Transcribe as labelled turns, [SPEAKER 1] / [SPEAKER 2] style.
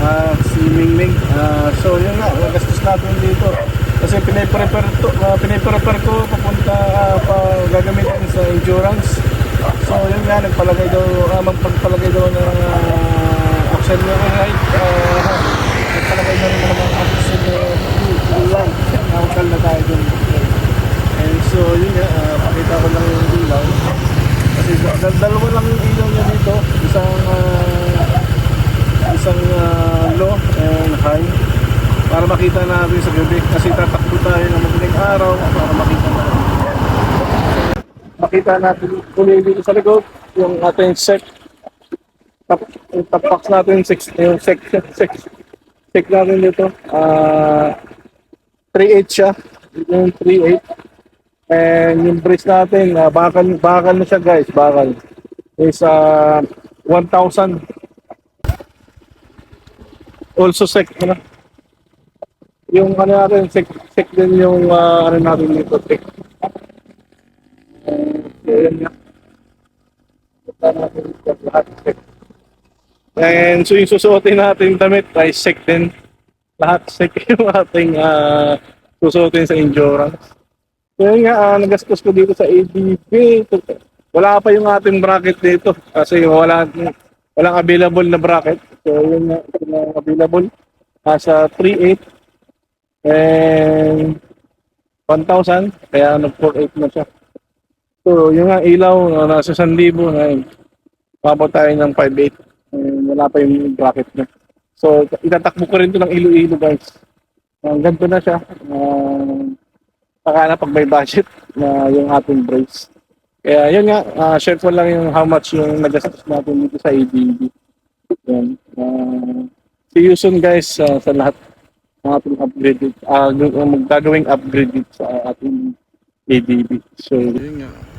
[SPEAKER 1] at si Mingming. Uh, ah, so yun nga, nagastos natin dito. Kasi piniprepare, to, uh, piniprepare ko papunta uh, pa gagamitin sa endurance. So yun nga, nagpalagay daw, uh, magpagpalagay daw ng uh, auxiliary right. Uh, nagpalagay na rin ng auxiliary light. Nakakal na tayo dun. And so yun nga, uh, pakita ko lang yung ilaw. Kasi dalawa lang yung ilaw niya dito. Isang uh, isang uh, low and high para makita natin sa gabi kasi tatakbo tayo ng madaling araw para makita natin. Makita natin uli dito sa likod yung ating sec tap, yung top box natin sec yung sec sec sec natin dito. Ah 3.8 siya. Yung 3.8 and yung brace natin ah, bakal bakal na siya guys bakal. Is ah 1,000 also sec ano? Yung ano natin sec, sec din yung ah, ano natin dito sec. Uh, yun nga. Natin lahat sec. And so yung susuotin natin damit ay sec din. Lahat sec yung ating ah, susuotin sa endurance. So yun nga ah, nagastos ko dito sa ADB wala pa yung ating bracket dito kasi wala walang available na bracket so yun nga yung available. Nasa 3.8 and 1,000 kaya nag 4.8 na siya. So yung nga ilaw uh, nasa 1,000 na yun. Mabot tayo ng 5.8 and wala pa yung bracket niya. So itatakbo ko rin to ng ilo-ilo guys. Uh, ganito na siya. Uh, saka na pag may budget na yung ating brace. Kaya yun nga, uh, share ko lang yung how much yung nagastos natin dito sa ADB. Yan. Uh, see you soon guys uh, sa lahat ng ating upgrade, uh, magagawing upgrade sa ating ADB. So,
[SPEAKER 2] Yun nga.